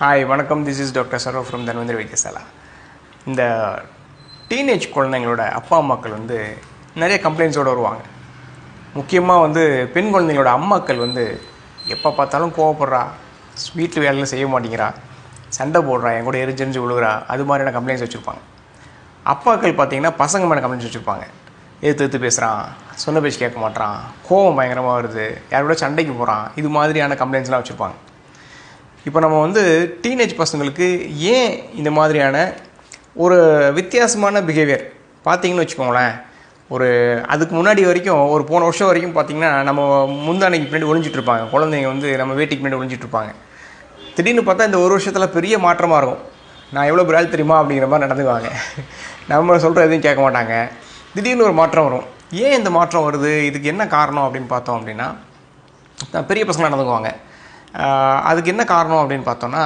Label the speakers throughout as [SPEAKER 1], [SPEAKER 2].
[SPEAKER 1] Hi வணக்கம். This is doctor Saro from Dhanvantari Vaidyasala இந்த teenage குழந்தைங்களோட அப்பா அம்மாக்கள் வந்து நிறைய கம்ப்ளைண்ட்ஸோடு வருவாங்க. முக்கியமாக வந்து பெண் குழந்தைங்களோட அம்மாக்கள் வந்து எப்போ பார்த்தாலும் கோவப்படுறா வீட்டில் வேலையில் செய்ய மாட்டேங்கிறா சண்டை போடுறா என் கூட எரிஞ்செரிஞ்சு விழுகிறா அது மாதிரியான கம்ப்ளைண்ட்ஸ் வச்சுருப்பாங்க. அப்பாக்கள் பார்த்தீங்கன்னா பசங்க மேலே கம்ப்ளைண்ட்ஸ் வச்சுருப்பாங்க. எதிர்த்து எடுத்து பேசுகிறான் சொன்ன பேச்சு கேட்க மாட்றான் கோவம் பயங்கரமாக வருது யாரோட சண்டைக்கு போகிறான் இது மாதிரியான கம்ப்ளைண்ட்ஸ்லாம் வச்சுருப்பாங்க. இப்போ நம்ம வந்து டீனேஜ் பசங்களுக்கு ஏன் இந்த மாதிரியான ஒரு வித்தியாசமான பிஹேவியர் பார்த்தீங்கன்னு வச்சுக்கோங்களேன். ஒரு அதுக்கு முன்னாடி வரைக்கும் ஒரு போன வருஷம் வரைக்கும் பார்த்தீங்கன்னா நம்ம முந்தானைக்கு பின்னாடி ஒளிஞ்சிட்டு இருப்பாங்க. குழந்தைங்க வந்து நம்ம வேட்டிக்கு பின்னாடி ஒளிஞ்சிட்டு இருப்பாங்க. திடீர்னு பார்த்தா இந்த ஒரு வருஷத்தில் பெரிய மாற்றமாக இருக்கும். நான் எவ்வளோ பிரால் தெரியுமா அப்படிங்கிற மாதிரி நடந்துக்குவாங்க. நம்ம சொல்கிற எதுவும் கேட்க மாட்டாங்க. திடீர்னு ஒரு மாற்றம் வரும். ஏன் இந்த மாற்றம் வருது? இதுக்கு என்ன காரணம் அப்படின்னு பார்த்தோம் அப்படின்னா பெரிய பசங்க நடந்துக்குவாங்க. அதுக்கு என்ன காரணம் அப்படின்னு பார்த்தோன்னா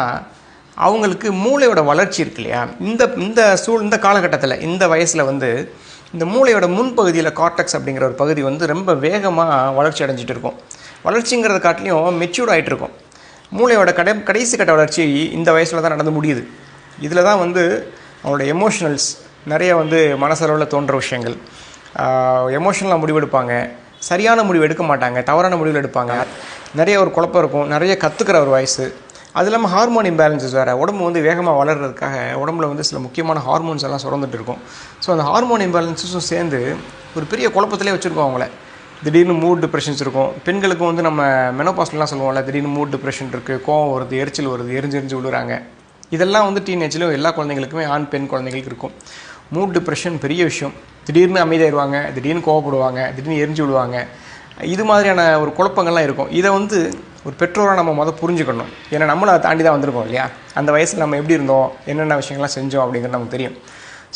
[SPEAKER 1] அவங்களுக்கு மூளையோட வளர்ச்சி இருக்கு இல்லையா? இந்த இந்த சூழ் இந்த காலகட்டத்தில் இந்த வயசில் வந்து இந்த மூளையோட முன்பகுதியில் கார்டெக்ஸ் அப்படிங்கிற ஒரு பகுதி வந்து ரொம்ப வேகமாக வளர்ச்சி அடைஞ்சிட்டு இருக்கும். வளர்ச்சிங்கிறத காட்டிலையும் மெச்சூர்ட் ஆகிட்டு இருக்கும். மூளையோட கடை கடைசி கட்ட வளர்ச்சி இந்த வயசில் தான் நடந்து முடியுது. இதில் தான் வந்து அவங்களோட எமோஷனல்ஸ் நிறைய வந்து மனசளவில் தோன்ற விஷயங்கள். எமோஷனலாக முடிவெடுப்பாங்க. சரியான முடிவு எடுக்க மாட்டாங்க தவறான முடிவுகள் எடுப்பாங்க. நிறைய ஒரு குழப்பம் இருக்கும் நிறைய கற்றுக்கிற ஒரு வயசு. அது இல்லாமல் ஹார்மோன் இம்பேலன்சஸ் வேறு. உடம்பு வந்து வேகமாக வளர்கிறதுக்காக உடம்புல வந்து சில முக்கியமான ஹார்மோன்ஸ் எல்லாம் சுரந்துட்டு இருக்கும். ஸோ அந்த ஹார்மோன் இம்பேலன்ஸஸும் சேர்ந்து ஒரு பெரிய குழப்பத்திலே வச்சுருக்கோம் அவங்கள. திடீர்னு மூட் டிப்ரெஷன்ஸ் இருக்கும். பெண்களுக்கும் வந்து நம்ம மெனோபாஸ்லாம் சொல்லுவோம்ல திடீர்னு மூட் டிப்ரெஷன் இருக்குது கோவம் வருது எரிச்சல் வருது எரிஞ்சு எரிஞ்சு விழுறாங்க. இதெல்லாம் வந்து டீனேஜில் எல்லா குழந்தைங்களுக்குமே ஆண் பெண் குழந்தைங்களுக்கு இருக்கும். மூட் டிப்ரெஷன் பெரிய விஷயம். திடீர்னு அமைதியாயிருவாங்க திடீர்னு கோவப்படுவாங்க திடீர்னு எரிஞ்சு விடுவாங்க. இது மாதிரியான ஒரு குழப்பங்கள்லாம் இருக்கும். இதை வந்து ஒரு பெற்றோராக நம்ம மொதல் புரிஞ்சுக்கணும். ஏன்னா நம்மளை அதை தாண்டி தான் வந்திருக்கோம் இல்லையா? அந்த வயசில் நம்ம எப்படி இருந்தோம்? என்னென்ன விஷயங்கள்லாம் செஞ்சோம் அப்படிங்கிறது நமக்கு தெரியும்.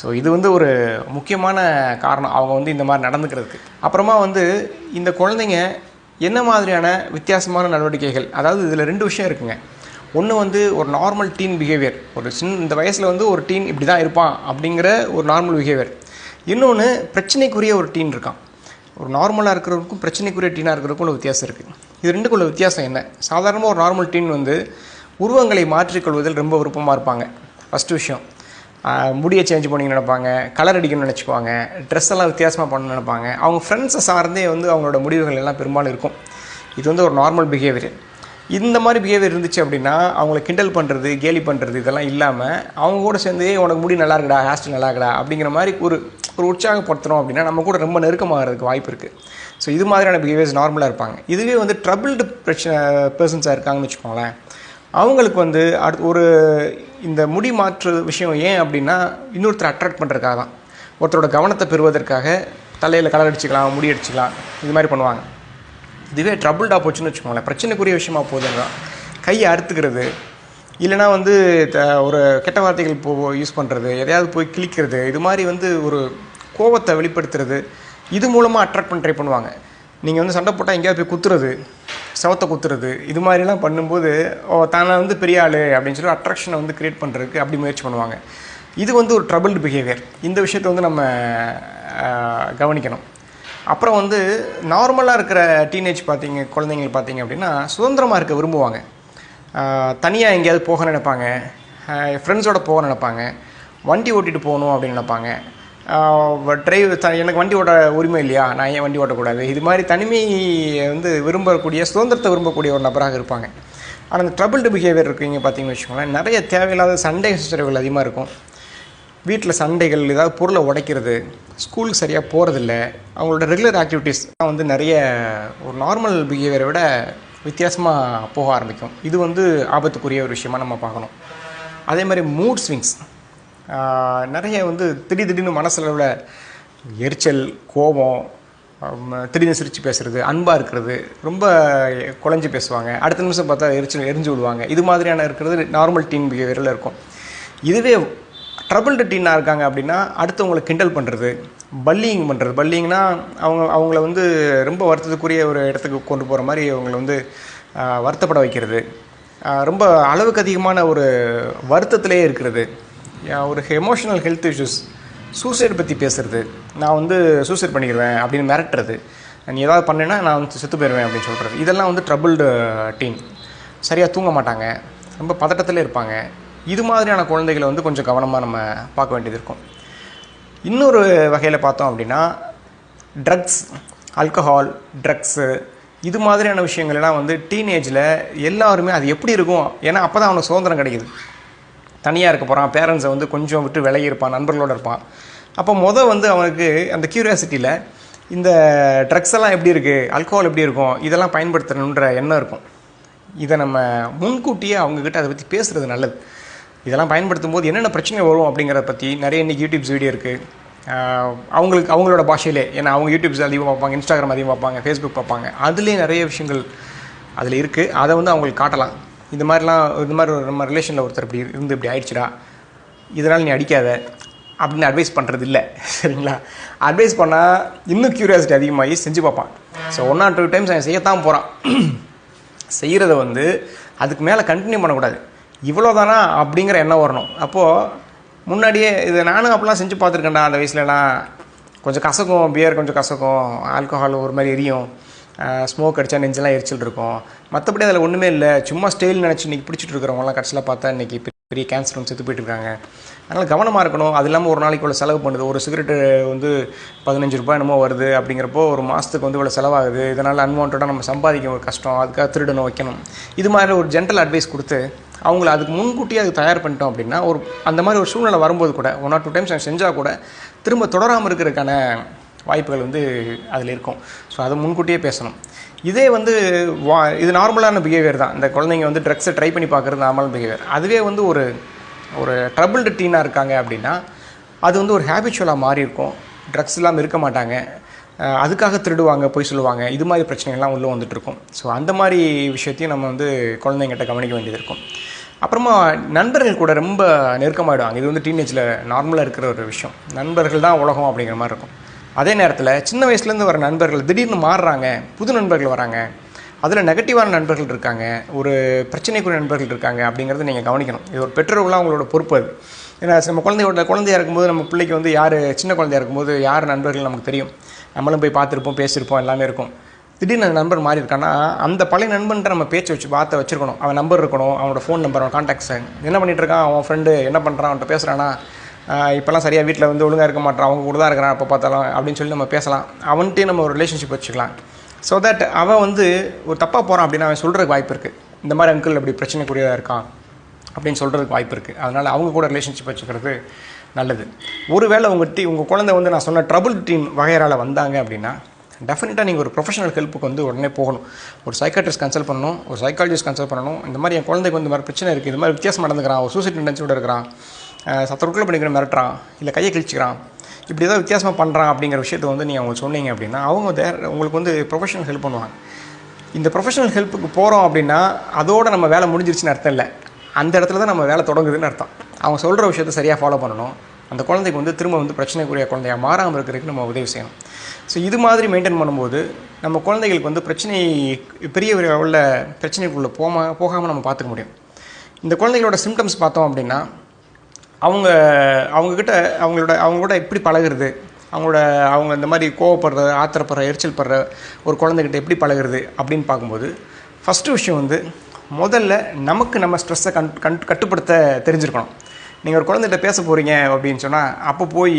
[SPEAKER 1] ஸோ இது வந்து ஒரு முக்கியமான காரணம். அவங்க வந்து இந்த மாதிரி நடந்துக்கிறதுக்கு. அப்புறமா வந்து இந்த குழந்தைங்க என்ன மாதிரியான வித்தியாசமான நடவடிக்கைகள்? அதாவது இதில் ரெண்டு விஷயம் இருக்குங்க. ஒன்று வந்து ஒரு நார்மல் டீன் பிஹேவியர் ஒரு சின்ன இந்த வயசில் வந்து ஒரு டீன் இப்படி தான் இருப்பான் அப்படிங்கிற ஒரு நார்மல் பிஹேவியர் இன்னொன்று பிரச்சனைக்குரிய ஒரு டீன் இருக்கான். ஒரு நார்மலாக இருக்கிறவருக்கும் பிரச்சனைக்குரிய டீனாக இருக்கிறவருக்கும் உள்ள வித்தியாசம் இருக்குது இது ரெண்டுக்குள்ள வித்தியாசம் என்ன? சாதாரணமாக ஒரு நார்மல் டீன் வந்து உருவங்களை மாற்றிக்கொள்வதில் ரொம்ப விருப்பமாக இருப்பாங்க. ஃபஸ்ட்டு விஷயம். முடியை சேஞ்ச் பண்ணி நினைப்பாங்க கலர் அடிக்கணும்னு நினச்சிக்குவாங்க ட்ரெஸ் எல்லாம் வித்தியாசமாக பண்ணணும்னு நினைப்பாங்க. அவங்க ஃப்ரெண்ட்ஸை சார்ந்தே வந்து அவங்களோட முடிவுகள் எல்லாம் பெரும்பாலும் இருக்கும். இது வந்து ஒரு நார்மல் பிஹேவியர் இந்த மாதிரி பிஹேவியர் இருந்துச்சு அப்படின்னா அவங்கள கிண்டல் பண்ணுறது கேலி பண்ணுறது இதெல்லாம் இல்லாமல் அவங்க கூட சேர்ந்து உனக்கு முடி நல்லா இருக்குடா ஹேஸ்டல் நல்லா இருக்குடா அப்படிங்கிற மாதிரி ஒரு ஒரு உற்சாகப்படுத்துகிறோம் அப்படின்னா நம்ம கூட ரொம்ப நெருக்கமாகிறதுக்கு வாய்ப்பு இருக்குது ஸோ இது மாதிரியான பிஹேவியர்ஸ் நார்மலாக இருப்பாங்க. இதுவே வந்து ட்ரபிள்டு பிரச்சனை பர்சன்ஸாக இருக்காங்கன்னு வச்சுக்கோங்களேன். அவங்களுக்கு வந்து அடுத்து ஒரு இந்த முடி மாற்று விஷயம் ஏன் அப்படின்னா இன்னொருத்தர் அட்ராக்ட் பண்ணுறதுக்காக தான் ஒருத்தரோட கவனத்தை பெறுவதற்காக தலையில் கலர் அடிச்சுக்கலாம் முடி அடிச்சுக்கலாம் இது மாதிரி பண்ணுவாங்க. இதுவே ட்ரபுள்டாக போச்சுன்னு வச்சுக்கோங்களேன். பிரச்சனைக்குரிய விஷயமா போகுதுன்னா கையை அறுத்துக்கிறது இல்லைனா வந்து த- ஒரு கெட்ட வார்த்தைகள் போ யூஸ் பண்ணுறது எதையாவது போய் கிழிக்கிறது இது மாதிரி வந்து ஒரு கோவத்தை வெளிப்படுத்துறது இது மூலமாக அட்ராக்ட் பண்ண ட்ரை பண்ணுவாங்க. நீங்கள் வந்து சண்டை போட்டால் எங்கேயாவது போய் குத்துறது சவத்தை குத்துறது இது மாதிரிலாம் பண்ணும்போது ஓ தானே வந்து பெரிய ஆள் அப்படின்னு சொல்லி அட்ராக்ஷனை வந்து க்ரியேட் பண்ணுறதுக்கு அப்படி முயற்சி பண்ணுவாங்க. இது வந்து ஒரு ட்ரபிள்டு பிஹேவியர் இந்த விஷயத்தை வந்து நம்ம கவனிக்கணும். அப்புறம் வந்து நார்மலாக இருக்கிற டீனேஜ் பார்த்தீங்க குழந்தைங்க பார்த்தீங்க அப்படின்னா சுதந்திரமாக இருக்க விரும்புவாங்க. தனியாக எங்கேயாவது போக நினைப்பாங்க. ஃப்ரெண்ட்ஸோட போக நினைப்பாங்க. வண்டி ஓட்டிட்டு போகணும் அப்படின்னு நினைப்பாங்க. டிரைவ் த எனக்கு வண்டி ஓட்ட உரிமை இல்லையா? நான் ஏன் வண்டி ஓட்டக்கூடாது? இது மாதிரி தனிமையை வந்து விரும்பக்கூடிய சுதந்திரத்தை விரும்பக்கூடிய ஒரு நபராக இருப்பாங்க. ஆனால் இந்த ட்ரபிள்டு பிஹேவியர் இருக்கீங்க பார்த்தீங்கன்னு வச்சுக்கோங்களேன் நிறைய தேவையில்லாத சண்டை சச்சரவுகள் அதிகமாக இருக்கும். வீட்டில் சண்டைகள் ஏதாவது பொருளை உடைக்கிறது ஸ்கூலுக்கு சரியாக போகிறதில்ல அவங்களோட ரெகுலர் ஆக்டிவிட்டீஸ் வந்து நிறைய ஒரு நார்மல் பிஹேவியரை விட வித்தியாசமாக போக ஆரம்பிக்கும். இது வந்து ஆபத்துக்குரிய ஒரு விஷயமாக நம்ம பார்க்கணும். அதே மாதிரி மூட் ஸ்விங்ஸ் நிறைய வந்து திடீர் திடீர்னு மனசில் உள்ள எரிச்சல் கோபம் திடீர்னு சிரித்து பேசுகிறது அன்பாக இருக்கிறது ரொம்ப குழஞ்சி பேசுவாங்க. அடுத்த நிமிஷம் பார்த்தா எரிச்சல் எரிஞ்சு விடுவாங்க. இது மாதிரியான இருக்கிறது நார்மல் டீன் பிஹேவியரில் இருக்கும். இதுவே ட்ரபிள் டீனாக இருக்காங்க அப்படின்னா அடுத்தவங்களை கிண்டல் பண்ணுறது பல்லிங் பண்ணுறது பல்லிங்னா அவங்க அவங்கள வந்து ரொம்ப வருத்தத்துக்குரிய ஒரு இடத்துக்கு கொண்டு போகிற மாதிரி அவங்கள வந்து வருத்தப்பட வைக்கிறது. ரொம்ப அளவுக்கு அதிகமான ஒரு வருத்தத்திலே இருக்கிறது. ஒரு எமோஷனல் ஹெல்த் இஷ்யூஸ் சூசைட் பற்றி பேசுறது. நான் வந்து சூசைட் பண்ணிக்கிறேன் அப்படின்னு மிரட்டுறது. நீ ஏதாவது பண்ணேன்னா நான் வந்து செத்து போயிடுவேன் அப்படின்னு சொல்கிறது இதெல்லாம் வந்து ட்ரபிள்டு டீன் சரியாக தூங்க மாட்டாங்க. ரொம்ப பதட்டத்தில் இருப்பாங்க. இது மாதிரியான குழந்தைகளை வந்து கொஞ்சம் கவனமாக நம்ம பார்க்க வேண்டியது இருக்கும். இன்னொரு வகையில் பார்த்தோம் அப்படின்னா ட்ரக்ஸ் ஆல்கஹால் ட்ரக்ஸு இது மாதிரியான விஷயங்கள் எல்லாம் வந்து டீனேஜில் எல்லாருமே அது எப்படி இருக்கும்? ஏன்னா அப்போ தான் அவனுக்கு சுதந்திரம் கிடைக்குது. தனியாக இருக்க போகிறான் பேரண்ட்ஸை வந்து கொஞ்சம் விட்டு விலகி இருப்பான் நண்பர்களோடு இருப்பான். அப்போ மொதல் வந்து அவனுக்கு அந்த க்யூரியாசிட்டியில் இந்த ட்ரக்ஸ் எல்லாம் எப்படி இருக்குது ஆல்கஹால் எப்படி இருக்கும்? இதெல்லாம் பயன்படுத்தணுன்ற எண்ணம் இருக்கும். இதை நம்ம முன்கூட்டியே அவங்கக்கிட்ட அதை பற்றி பேசுகிறது நல்லது. இதெல்லாம் பயன்படுத்தும் போது என்னென்ன பிரச்சனை வரும் அப்படிங்கிறத பற்றி நிறைய இன்றைக்கி யூடியூப்ஸ் வீடியோ இருக்குது அவங்களுக்கு அவங்களோட பாஷையிலே ஏன்னா அவங்க யூடியூப்ஸ் அதிகமாக பார்ப்பாங்க இன்ஸ்டாகிராம் அதிகமாக பார்ப்பாங்க ஃபேஸ்புக் பார்ப்பாங்க. அதுலேயே நிறைய விஷயங்கள் அதில் இருக்குது அதை வந்து அவங்களுக்கு காட்டலாம். இந்த மாதிரிலாம் இந்த மாதிரி ஒரு நம்ம ரிலேஷனில் ஒருத்தர் இப்படி இருந்து இப்படி ஆயிடுச்சுடா இதனால் நீ அடிக்காத அப்படின்னு அட்வைஸ் பண்ணுறது இல்லை சரிங்களா? அட்வைஸ் பண்ணால் இன்னும் க்யூரியாசிட்டி அதிகமாகி செஞ்சு பார்ப்பான். So one or two times அவன் செய்யத்தான் போகிறான் செய்கிறத வந்து அதுக்கு மேலே கண்டினியூ பண்ணக்கூடாது. இவ்வளோதானா அப்படிங்கிற எண்ணம் வரணும். அப்போது முன்னாடியே இது நானும் அப்போலாம் செஞ்சு பார்த்துருக்கேன்டா அந்த வயசுலலாம். கொஞ்சம் கசக்கும் பியர் கொஞ்சம் கசக்கும் ஆல்கஹால் ஒரு மாதிரி எரியும். ஸ்மோக் அடித்தா நெஞ்செல்லாம் எரிச்சல் இருக்கும். மற்றபடி அதில் ஒன்றுமே இல்லை. சும்மா ஸ்டைல் நினச்சி இன்றைக்கி பிடிச்சிட்டு இருக்கிறவங்களாம் கடைசியில் பார்த்தா இன்றைக்கி பெரிய கேன்சர் வந்து செத்து போயிட்டுருக்காங்க. அதனால் கவனமாக இருக்கணும். அது இல்லாமல் ஒரு நாளைக்கு இவ்வளோ செலவு பண்ணுது. ஒரு சிகரெட்டு வந்து பதினஞ்சு ரூபாய் என்னமோ வருது அப்படிங்கிறப்போ ஒரு மாதத்துக்கு வந்து இவ்வளோ செலவாகுது. இதனால் அன்வான்டாக நம்ம சம்பாதிக்க ஒரு கஷ்டம். அதுக்காக திருடணும் வைக்கணும். இது மாதிரி ஒரு ஜென்ரல் அட்வைஸ் கொடுத்து அவங்கள அதுக்கு முன்கூட்டியே அதுக்கு தயார் பண்ணிட்டோம் அப்படின்னா ஒரு அந்த மாதிரி ஒரு சூழ்நிலை வரும்போது கூட ஒன் ஆர் டூ டைம்ஸ் செஞ்சால் கூட திரும்ப தொடராமல் இருக்கிறதுக்கான வாய்ப்புகள் வந்து அதில் இருக்கும். ஸோ அதை முன்கூட்டியே பேசணும். இதே வந்து வா இது நார்மலான பிஹேவியர் தான். இந்த குழந்தைங்க வந்து ட்ரக்ஸை ட்ரை பண்ணி பார்க்குறது நார்மல் பிஹேவியர் அதுவே வந்து ஒரு ஒரு ட்ரபிள்டு டீனாக இருக்காங்க அப்படின்னா அது வந்து ஒரு ஹேபிச்சுவலாக மாறி இருக்கும். ட்ரக்ஸ் இல்லாமல் இருக்க மாட்டாங்க. அதுக்காக திருடுவாங்க பொய் சொல்லுவாங்க. இது மாதிரி பிரச்சனைகள்லாம் உள்ளே வந்துட்டுருக்கும் ஸோ அந்த மாதிரி விஷயத்தையும் நம்ம வந்து குழந்தைங்கிட்ட கவனிக்க வேண்டியது இருக்கும். அப்புறமா நண்பர்கள் கூட ரொம்ப நெருக்கமாயிடுவாங்க. இது வந்து டீனேஜில் நார்மலாக இருக்கிற ஒரு விஷயம். நண்பர்கள் தான் உலகம் அப்படிங்கிற மாதிரி இருக்கும். அதே நேரத்தில் சின்ன வயசுலேருந்து வர நண்பர்கள் திடீர்னு மாறுறாங்க புது நண்பர்கள் வராங்க அதில் நெகட்டிவான நண்பர்கள் இருக்காங்க ஒரு பிரச்சனைக்குரிய நண்பர்கள் இருக்காங்க அப்படிங்கிறத நீங்கள் கவனிக்கணும். இது ஒரு பெற்றோர்களாக அவங்களோட பொறுப்பு அது. ஏன்னா நம்ம குழந்தையோட குழந்தையா இருக்கும்போது நம்ம பிள்ளைக்கு வந்து யார் சின்ன குழந்தையா இருக்கும்போது யார் நண்பர்கள் நமக்கு தெரியும். நம்மளும் போய் பார்த்துருப்போம் பேசியிருப்போம் எல்லாமே இருக்கும். திடீர்னு அந்த நண்பர் மாறி இருக்கான்னா அந்த பழைய நண்பன்ட்ட நம்ம பேச்சு வச்சு பார்த்து வச்சுருக்கணும். அவன் நம்பர் இருக்கணும் அவனோட ஃபோன் நம்பர் அவன் கான்டாக்ட்ஸ் என்ன பண்ணிகிட்ருக்கான் இருக்கான்? அவன் ஃப்ரெண்டு என்ன பண்ணுறான் அவன்கிட்ட பேசுகிறானா இப்போல்லாம் சரியாக வீட்டில் வந்து ஒழுங்காக இருக்க மாட்டான் அவங்க கூட தான் இருக்கிறான் அப்போ பார்த்தாலும் அப்படின்னு சொல்லி நம்ம பேசலாம். அவன்கிட்டயே நம்ம ஒரு ரிலேஷன்ஷிப் வச்சுக்கலாம். ஸோ தட் அவன் வந்து ஒரு தப்பாக போகிறான் அப்படின்னு அவன் சொல்கிறதுக்கு வாய்ப்பு இருக்குது இந்த மாதிரி அங்கிள் இப்படி பிரச்சனைக்குரியதாக இருக்கான் அப்படின்னு சொல்கிறதுக்கு வாய்ப்பு இருக்குது அதனால் அவங்க கூட ரிலேஷன்ஷிப் வச்சுக்கிறது நல்லது. ஒருவேளை உங்கள் டீ உங்கள் குழந்தை வந்து நான் சொன்ன ட்ரபுள் டீம் வகையறால் வந்தாங்க அப்படின்னா டெஃபினட்டாக நீங்கள் ஒரு ப்ரொஃபஷனல் ஹெல்ப்புக்கு வந்து உடனே போகணும். ஒரு சைக்காட்ரிஸ்ட் கன்சல்ட் பண்ணணும் ஒரு சைக்காலஜிஸ்ட் கன்சல்ட் பண்ணணும். இந்த மாதிரி என் குழந்தைக்கு வந்து மாதிரி பிரச்சனை இருக்குது இது மாதிரி வித்தியாசம் நடந்துக்கிறான் ஒரு சூசைட் டெண்டன்சியோட இருக்கிறான். சத்தருக்குள்ளே பண்ணிக்கிற மிரட்டுறான். இல்லை கையை கிழிச்சிக்கிறான். இப்படி ஏதாவது வித்தியாசமாக பண்ணுறான் அப்படிங்கிற விஷயத்தை வந்து நீங்கள் அவங்க சொன்னீங்க அப்படின்னா அவங்க தேர் உங்களுக்கு வந்து ப்ரொஃபஷனல் ஹெல்ப் பண்ணுவாங்க. இந்த ப்ரொஃபஷனல் ஹெல்ப்புக்கு போகிறோம் அப்படின்னா அதோட நம்ம வேலை முடிஞ்சிருச்சுன்னு அர்த்தம் இல்லை. அந்த இடத்துல தான் நம்ம வேலை தொடங்குதுன்னு அர்த்தம். அவங்க சொல்கிற விஷயத்த சரியாக ஃபாலோ பண்ணணும். அந்த குழந்தைக்கு வந்து திரும்ப வந்து பிரச்சனைக்குரிய குழந்தையாக மாறாமல் இருக்கிறதுக்கு நம்ம உதவி செய்யணும். ஸோ இது மாதிரி மெயின்டைன் பண்ணும்போது நம்ம குழந்தைகளுக்கு வந்து பிரச்சனை பெரிய ஒரு உள்ள பிரச்சனைக்குள்ளே போகாம போகாமல் நம்ம பார்த்துக்க முடியும். இந்த குழந்தைகளோட சிம்டம்ஸ் பார்த்தோம் அப்படின்னா அவங்க அவங்கக்கிட்ட அவங்களோட அவங்களோட எப்படி பழகுறது? அவங்களோட அவங்க இந்த மாதிரி கோவப்படுற ஆத்திரப்படுற எரிச்சல் படுற ஒரு குழந்தைகிட்ட எப்படி பழகுறது அப்படின்னு பார்க்கும்போது ஃபஸ்ட்டு விஷயம் வந்து முதல்ல நமக்கு நம்ம ஸ்ட்ரெஸ்ஸை கண் கண் கட்டுப்படுத்த தெரிஞ்சிருக்கணும். நீங்கள் ஒரு குழந்தைகிட்ட பேச போகிறீங்க அப்படின்னு சொன்னால் அப்போ போய்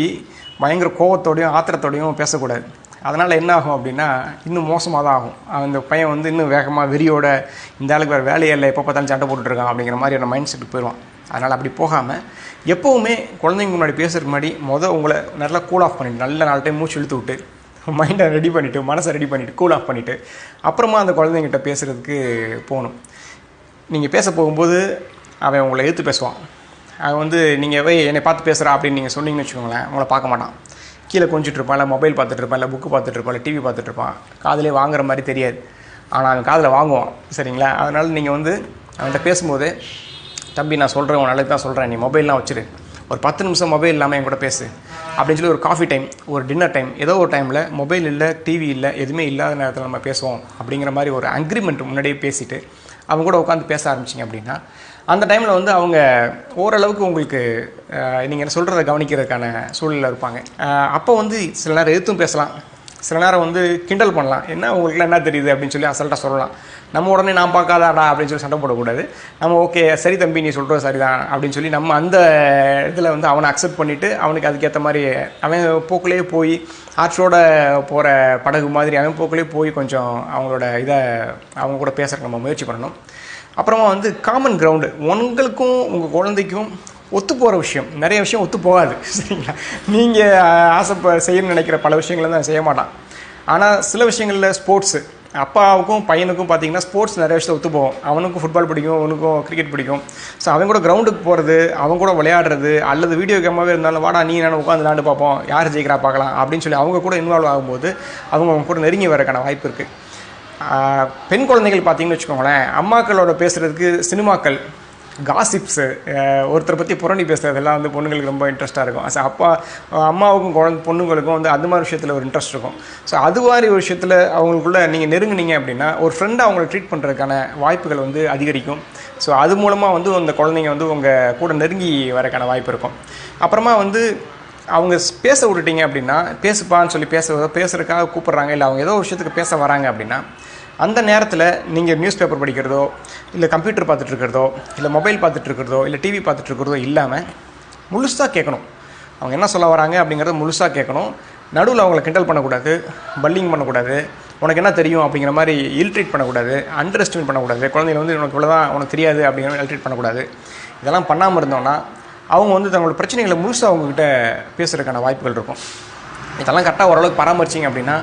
[SPEAKER 1] பயங்கர கோவத்தோடையும் ஆத்திரத்தோடையும் பேசக்கூடாது. அதனால் என்ன ஆகும் அப்படின்னா இன்னும் மோசமாக தான் ஆகும். அந்த பையன் வந்து இன்னும் வேகமாக வெறியோட இந்த ஆளுக்கு வேறு வேலையே இல்லை எப்போ பார்த்தாலும் சண்டை போட்டுட்ருக்கான் அப்படிங்கிற மாதிரியான மைண்ட் செட்டுக்கு போயிடுவான். அதனால் அப்படி போகாமல் எப்போவுமே குழந்தைங்க முன்னாடி பேசுறதுக்கு முன்னாடி மொதல் உங்களை நல்லா கூல் ஆஃப் பண்ணிவிட்டு நல்ல நாலு டைம் மூச்சு இழுத்து விட்டு மைண்டை ரெடி பண்ணிவிட்டு மனசை ரெடி பண்ணிவிட்டு கூல் ஆஃப் பண்ணிவிட்டு அப்புறமா அந்த குழந்தைங்கிட்ட பேசுகிறதுக்கு போகணும். நீங்கள் பேச போகும்போது அவன் உங்களை எதிர்த்து பேசுவான். அவன் வந்து நீங்கள் போய் என்னை பார்த்து பேசுகிறா அப்படின்னு நீங்கள் சொன்னீங்கன்னு வச்சுக்கோங்களேன் உங்களை பார்க்க மாட்டான். கீழே கொஞ்சிட்டு இருப்பான் இல்லை மொபைல் பார்த்துட்டு இருப்பான் இல்லை புக்கு பார்த்துட்டு இருப்பான் இல்லை டிவி பார்த்துட்டு இருப்பான். வாங்குற மாதிரி தெரியாது. ஆனால் அவன் காதில் வாங்குவான் சரிங்களா? அதனால் நீங்கள் வந்து அவன்கிட்ட பேசும்போது தம்பி நான் சொல்கிறேன் உன் நல்லது தான் சொல்கிறேன் நீ மொபைல்லாம் வச்சிரு. ஒரு பத்து நிமிஷம் மொபைல் இல்லாமல் என் கூட பேசு. அப்படின்னு சொல்லி ஒரு காஃபி டைம் ஒரு டின்னர் டைம் ஏதோ ஒரு டைமில் மொபைல் இல்லை டிவி இல்லை எதுவுமே இல்லாத நேரத்தில் நம்ம பேசுவோம் அப்படிங்கிற மாதிரி ஒரு அக்ரிமெண்ட் முன்னாடியே பேசிவிட்டு அவங்க கூட உட்காந்து பேச ஆரம்பிச்சிங்க அப்படின்னா அந்த டைமில் வந்து அவங்க ஓரளவுக்கு உங்களுக்கு நீங்கள் சொல்கிறத கவனிக்கிறதுக்கான சூழலில் இருப்பாங்க. அப்போ வந்து சில நேரம் எதிர்த்தும் பேசலாம். சில நேரம் வந்து கிண்டல் பண்ணலாம். என்ன உங்களுக்குலாம் என்ன தெரியுது அப்படின்னு சொல்லி அசல்ட்டாக சொல்லலாம். நம்ம உடனே நான் பார்க்காதாடா அப்படின்னு சொல்லி சண்டை போடக்கூடாது. நம்ம ஓகே சரி தம்பி நீ சொல்கிறது சரிதான் அப்படின்னு சொல்லி நம்ம அந்த இதில் வந்து அவனை அக்செப்ட் பண்ணிவிட்டு அவனுக்கு அதுக்கேற்ற மாதிரி அவன் போக்குலேயே போய் ஆற்றோட போகிற படகு மாதிரி அவன் போக்குலேயே போய் கொஞ்சம் அவங்களோட இதை அவங்க கூட பேசுகிறக்கு நம்ம முயற்சி பண்ணணும். அப்புறமா வந்து காமன் கிரவுண்டு உங்களுக்கும் உங்கள் குழந்தைக்கும் ஒத்து போகிற விஷயம். நிறைய விஷயம் ஒத்து போகாது. சரிங்களா? நீங்கள் ஆசைப்ப செய்யணும்னு நினைக்கிற பல விஷயங்களை தான் செய்ய மாட்டான். ஆனால் சில விஷயங்களில் ஸ்போர்ட்ஸு அப்பாவுக்கும் பையனுக்கும் பார்த்தீங்கன்னா ஸ்போர்ட்ஸ் நிறைய விஷயத்தை ஒத்து போகும். அவனுக்கும் ஃபுட்பால் பிடிக்கும் அவனுக்கும் கிரிக்கெட் பிடிக்கும். ஸோ அவன் கூட கிரவுண்டுக்கு போகிறது அவன் கூட விளையாடுறது அல்லது வீடியோ கேமாகவே இருந்தாலும் வாடா நீ நான் உட்காந்து விளாண்டு பார்ப்போம்? யார் ஜெயிக்கிறா பார்க்கலாம்? அப்படின்னு சொல்லி அவங்க கூட இன்வால்வ் ஆகும்போது அவங்க அவங்க கூட நெருங்கி வரக்கான வாய்ப்பு இருக்குது பெண் குழந்தைகள் பார்த்தீங்கன்னு வச்சுக்கோங்களேன் அம்மாக்களோட பேசுகிறதுக்கு சினிமாக்கள் காசிப்ஸு ஒருத்தரை பற்றி புரணி பேசுகிறதெல்லாம் வந்து பொண்ணுங்களுக்கு ரொம்ப இன்ட்ரெஸ்ட்டாக இருக்கும். ஸோ அப்பா அம்மாவுக்கும் குழந்தை பொண்ணுங்களுக்கும் வந்து அந்த மாதிரி விஷயத்தில் ஒரு இன்ட்ரெஸ்ட் இருக்கும். ஸோ அது மாதிரி ஒரு விஷயத்தில் அவங்களுக்குள்ள நீங்கள் நெருங்குனீங்க அப்படின்னா ஒரு ஃப்ரெண்டாக அவங்களை ட்ரீட் பண்ணுறதுக்கான வாய்ப்புகள் வந்து அதிகரிக்கும். ஸோ அது மூலமாக வந்து அந்த குழந்தைங்க வந்து உங்கள் கூட நெருங்கி வரக்கான வாய்ப்பு இருக்கும். அப்புறமா வந்து அவங்க பேச விட்டுட்டீங்க அப்படின்னா பேசுப்பான்னு சொல்லி பேச பேசுறதுக்காக கூப்பிட்றாங்க இல்லை அவங்க ஏதோ ஒரு விஷயத்துக்கு பேச வராங்க அப்படின்னா அந்த நேரத்தில் நீங்கள் நியூஸ் பேப்பர் படிக்கிறதோ இல்லை கம்ப்யூட்டர் பார்த்துட்டு இருக்கிறதோ இல்லை மொபைல் பார்த்துட்டு இருக்கிறதோ இல்லை டிவி பார்த்துட்டு இருக்கிறதோ இல்லாமல் முழுசாக கேட்கணும் அவங்க என்ன சொல்ல வராங்க அப்படிங்கிறத முழுசாக கேட்கணும் நடுவில் அவங்கள கிண்டல் பண்ணக்கூடாது பல்லிங் பண்ணக்கூடாது உனக்கு என்ன தெரியும் அப்படிங்கிற மாதிரி இல்ட்ரீட் பண்ணக்கூடாது அண்டர் எஸ்டிமேட் பண்ணக்கூடாது. குழந்தைங்க வந்து உனக்கு இவ்வளோதான் உனக்கு தெரியாது அப்படிங்கிற மாதிரி இல்ட்ரீட் பண்ணக்கூடாது. இதெல்லாம் பண்ணாமல் இருந்தோம்னா அவங்க வந்து தங்களோட பிரச்சனைகளை முழுசாக அவங்கக்கிட்ட பேசுகிறதுக்கான வாய்ப்புகள் இருக்கும். இதெல்லாம் கரெக்டாக ஓரளவுக்கு பராமரிச்சிங்க அப்படின்னா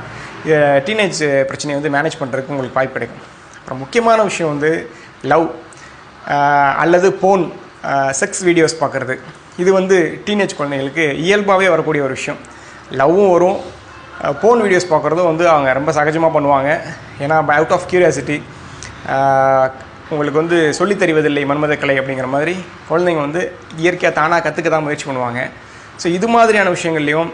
[SPEAKER 1] டீனேஜ் பிரச்சனையை வந்து மேனேஜ் பண்ணுறதுக்கு உங்களுக்கு வாய்ப்பு கிடைக்கும். அப்புறம் முக்கியமான விஷயம் வந்து லவ் அல்லது போன் செக்ஸ் வீடியோஸ் பார்க்குறது. இது வந்து டீனேஜ் குழந்தைகளுக்கு இயல்பாகவே வரக்கூடிய ஒரு விஷயம். லவ்வும் வரும். போன் வீடியோஸ் பார்க்குறதும் வந்து அவங்க ரொம்ப சகஜமாக பண்ணுவாங்க. ஏன்னா அவுட் ஆஃப் கியூரியாசிட்டி உங்களுக்கு வந்து சொல்லித்தருவதில்லை மன்மத கலை அப்படிங்கிற மாதிரி குழந்தைங்க வந்து இயற்கையாக தானாக கற்றுக்க தான் முயற்சி பண்ணுவாங்க. ஸோ இது மாதிரியான விஷயங்கள்லையும்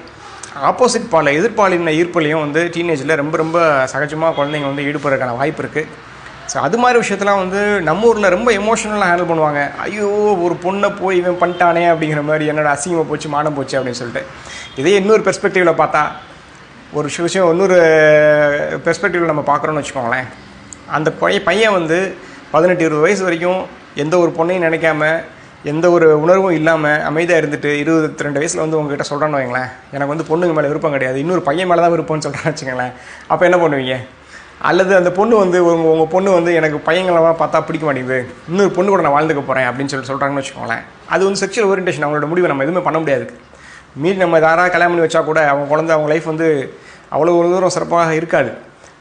[SPEAKER 1] ஆப்போசிட் பால எதிர்பாலின ஈர்ப்புலையும் வந்து டீனேஜில் ரொம்ப ரொம்ப சகஜமாக குழந்தைங்க வந்து ஈடுபடுறதுக்கான வாய்ப்பு இருக்குது ஸோ அது மாதிரி விஷயத்தெலாம் வந்து நம்ம ஊரில் ரொம்ப எமோஷனலாக ஹேண்டில் பண்ணுவாங்க. ஐயோ ஒரு பொண்ணை போய் இவன் பண்ணிட்டானே அப்படிங்கிற மாதிரி என்னோட அசிங்கமாக போச்சு மானம் போச்சு அப்படின்னு சொல்லிட்டு. இதே இன்னொரு பெர்ஸ்பெக்டிவில் பார்த்தா ஒரு விஷயம் இன்னொரு பெர்ஸ்பெக்டிவில் நம்ம பார்க்குறோன்னு வச்சுக்கோங்களேன். அந்த பையன் வந்து பதினெட்டு இருபது வயசு வரைக்கும் எந்த ஒரு பொண்ணையும் நினைக்காம எந்த ஒரு உணர்வும் இல்லாமல் அமைதியாக இருந்துட்டு இருபத்தி ரெண்டு வயசில் வந்து உங்ககிட்ட சொல்கிறேன்னு வைங்களேன். எனக்கு வந்து பொண்ணுங்க மேலே விருப்பம் கிடையாது. இன்னொரு பையன் மேலே தான் விருப்பம்னு சொல்கிறேன்னு வச்சுக்கோங்களேன். அப்போ என்ன பண்ணுவீங்க? அல்லது அந்த பொண்ணு வந்து உங்கள் உங்கள் பொண்ணு வந்து எனக்கு பையங்களெல்லாம் பார்த்தா பிடிக்க மாட்டேங்குது. இன்னொரு பொண்ணு கூட நான் வாழ்ந்துக்க போகிறேன் அப்படின்னு சொல்லி சொல்கிறாங்கன்னு வச்சுக்கோங்களேன். அது வந்து செக்ஷுவல் ஓரியன்டேஷன் அவங்களோட முடிவை நம்ம எதுவுமே பண்ண முடியாது. மீறி நம்ம யாராவது கல்யாணம் பண்ணி வச்சா கூட அவங்க குழந்தை அவங்க லைஃப் வந்து அவ்வளோ ஒரு தூரம் சிறப்பாக இருக்காது.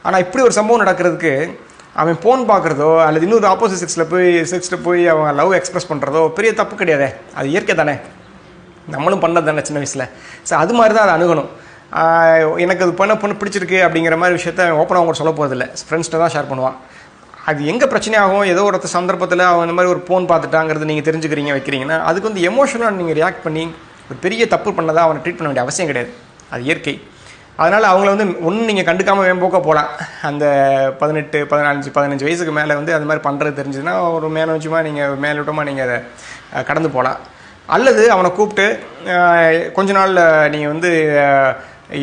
[SPEAKER 1] ஆனால் இப்படி ஒரு சம்பவம் நடக்கிறதுக்கு அவன் ஃபோன் பார்க்குறதோ அல்லது இன்னொரு ஆப்போசிட் செக்ஸில் போய் செக்ஸில் போய் அவன் லவ் எக்ஸ்பிரஸ் பண்ணுறதோ பெரிய தப்பு கிடையாதே. அது இயற்கை தானே. நம்மளும் பண்ணது தானே சின்ன வயசில். ஸோ அது மாதிரி தான் அதை அணுகணும். எனக்கு அது பண்ண பொண்ணு பிடிச்சிருக்கு அப்படிங்கிற மாதிரி விஷயத்த ஓப்பனாக அவங்க சொல்ல போகிறதில்ல ஃப்ரெண்ட்ஸ்ட்டு தான் ஷேர் பண்ணுவான். அது எங்கே பிரச்சனையாகும்? ஏதோ ஒரு சந்தர்ப்பத்தில் அவன் இந்த மாதிரி ஒரு ஃபோன் பார்த்துட்டாங்கிறது நீங்கள் தெரிஞ்சுக்கிறீங்க வைக்கிறீங்கன்னா அதுக்கு வந்து எமோஷனலாக நீங்கள் ரியாக்ட் பண்ணி ஒரு பெரிய தப்பு பண்ணதாக அவனை ட்ரீட் பண்ண வேண்டிய அவசியம் கிடையாது. அது இயற்கை. அதனால் அவங்கள வந்து ஒன்றும் நீங்கள் கண்டுக்காமல் வேம்போக்க போகலாம் அந்த பதினெட்டு பதினஞ்சு பதினஞ்சு வயசுக்கு மேலே வந்து அது மாதிரி பண்ணுறது தெரிஞ்சதுன்னா ஒரு மேலோச்சமாக நீங்கள் மேலோட்டமாக நீங்கள் அதை கடந்து போகலாம் அல்லது அவனை கூப்பிட்டு கொஞ்ச நாளில் நீங்கள் வந்து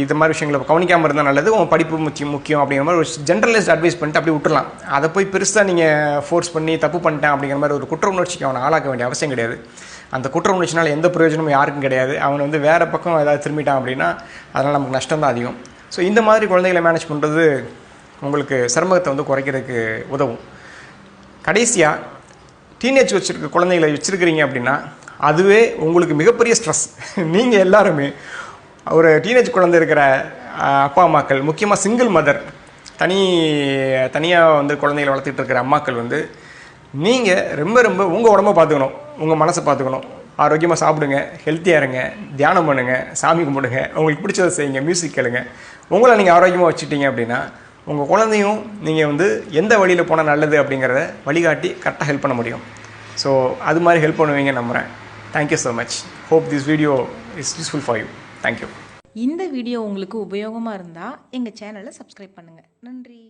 [SPEAKER 1] இது மாதிரி விஷயங்களை கவனிக்காமல் இருந்தால் நல்லது உன் படிப்பு முக்கியம் முக்கியம் அப்படிங்கிற மாதிரி ஒரு ஜென்ரலைஸ்ட் அட்வைஸ் பண்ணிட்டு அப்படியே விட்டுலாம் அதை போய் பெருசாக நீங்கள் ஃபோர்ஸ் பண்ணி தப்பு பண்ணிட்டேன் அப்படிங்கிற மாதிரி ஒரு குற்ற உணர்ச்சிக்கு அவனை ஆளாக்க வேண்டிய அவசியம் கிடையாது. அந்த குற்ற உணர்ச்சினால் எந்த பிரயோஜனமும் யாருக்கும் கிடையாது. அவன் வந்து வேறு பக்கம் ஏதாவது திரும்பிட்டான் அப்படின்னா அதனால் நமக்கு நஷ்டம் தான் அதிகம். ஸோ இந்த மாதிரி குழந்தைகளை மேனேஜ் பண்ணுறது உங்களுக்கு சிரமத்தை வந்து குறைக்கிறதுக்கு உதவும். கடைசியாக டீனேஜ் வச்சுருக்க குழந்தைகளை வச்சுருக்கிறீங்க அப்படின்னா அதுவே உங்களுக்கு மிகப்பெரிய ஸ்ட்ரெஸ் நீங்கள் எல்லாருமே ஒரு டீனேஜ் குழந்தை இருக்கிற அப்பா அம்மாக்கள் முக்கியமாக சிங்கிள் மதர் தனி தனியாக வந்து குழந்தைகளை வளர்த்துட்டு இருக்கிற அம்மாக்கள் வந்து நீங்கள் ரொம்ப ரொம்ப உங்கள் உடம்ப பார்த்துக்கணும். உங்கள் மனசை பார்த்துக்கணும். ஆரோக்கியமாக சாப்பிடுங்க ஹெல்த்தியாக இருங்க தியானம் பண்ணுங்கள் சாமி கும்பிடுங்க உங்களுக்கு பிடிச்சதை செய்யுங்க மியூசிக் கேளுங்க. உங்களை நீங்கள் ஆரோக்கியமாக வச்சுட்டீங்க அப்படின்னா உங்கள் குழந்தையும் நீங்கள் வந்து எந்த வழியில் போனால் நல்லது அப்படிங்கிறத வழிகாட்டி கரெக்டாக ஹெல்ப் பண்ண முடியும். ஸோ அது மாதிரி ஹெல்ப் பண்ணுவீங்க நம்புகிறேன் thank you so much hope this video is useful for you thank you
[SPEAKER 2] இந்த வீடியோ உங்களுக்கு உபயோகமாக இருந்தால் எங்கள் சேனலை சப்ஸ்கிரைப் பண்ணுங்கள் நன்றி.